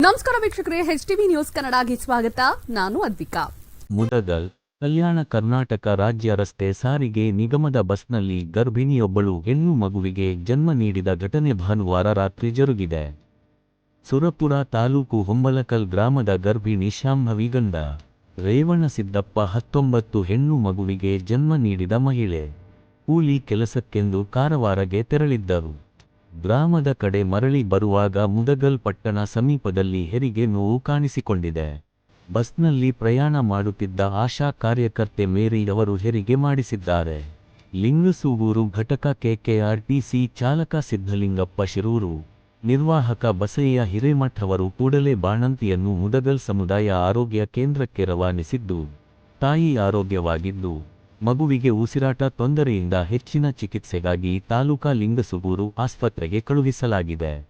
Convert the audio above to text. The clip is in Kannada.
ನಮಸ್ಕಾರ ವೀಕ್ಷಕರೇ ಎಚ್ ಟಿವಿ ನ್ಯೂಸ್ ಕನ್ನಡಗೆ ಸ್ವಾಗತ. ನಾನು ಅದ್ವಿಕಾ. ಮುದಗಲ್, ಕಲ್ಯಾಣ ಕರ್ನಾಟಕ ರಾಜ್ಯ ರಸ್ತೆ ಸಾರಿಗೆ ನಿಗಮದ ಬಸ್ನಲ್ಲಿ ಗರ್ಭಿಣಿಯೊಬ್ಬಳು ಹೆಣ್ಣು ಮಗುವಿಗೆ ಜನ್ಮ ನೀಡಿದ ಘಟನೆ ಭಾನುವಾರ ರಾತ್ರಿ ಜರುಗಿದೆ. ಸುರಪುರ ತಾಲೂಕು ಹೊಂಬಲಕಲ್ ಗ್ರಾಮದ ಗರ್ಭಿಣಿ ಶಾಂಭವಿ ಗಂಡ ರೇವಣಸಿದ್ದಪ್ಪ ಹತ್ತೊಂಬತ್ತು ಹೆಣ್ಣು ಮಗುವಿಗೆ ಜನ್ಮ ನೀಡಿದ ಮಹಿಳೆ. ಕೂಲಿ ಕೆಲಸಕ್ಕೆಂದು ಕಾರವಾರಗೆ ತೆರಳಿದ್ದರು. ಗ್ರಾಮದ ಕಡೆ ಮರಳಿ ಬರುವಾಗ ಮುದಗಲ್ ಪಟ್ಟಣ ಸಮೀಪದಲ್ಲಿ ಹೆರಿಗೆ ನೋವು ಕಾಣಿಸಿಕೊಂಡಿದೆ. ಬಸ್ನಲ್ಲಿ ಪ್ರಯಾಣ ಮಾಡುತ್ತಿದ್ದ ಆಶಾ ಕಾರ್ಯಕರ್ತೆ ಮೇರಿ ಅವರು ಹೆರಿಗೆ ಮಾಡಿಸಿದ್ದಾರೆ. ಲಿಂಗಸೂಗೂರು ಘಟಕ ಕೆಕೆಆರ್ಟಿಸಿ ಚಾಲಕ ಸಿದ್ಧಲಿಂಗಪ್ಪ ಶಿರೂರು. ನಿರ್ವಾಹಕ ಬಸಯ್ಯ ಹಿರೇಮಠ್ ಅವರು ಕೂಡಲೇ ಬಾಣಂತಿಯನ್ನು ಮುದಗಲ್ ಸಮುದಾಯ ಆರೋಗ್ಯ ಕೇಂದ್ರಕ್ಕೆ ರವಾನಿಸಿದ್ದು, ತಾಯಿ ಆರೋಗ್ಯವಾಗಿದ್ದು, ಮಗುವಿಗೆ ಉಸಿರಾಟ ತೊಂದರೆಯಿಂದ ಹೆಚ್ಚಿನ ಚಿಕಿತ್ಸೆಗಾಗಿ ತಾಲೂಕಾ ಲಿಂಗಸುಗೂರು ಆಸ್ಪತ್ರೆಗೆ ಕಳುಹಿಸಲಾಗಿದೆ.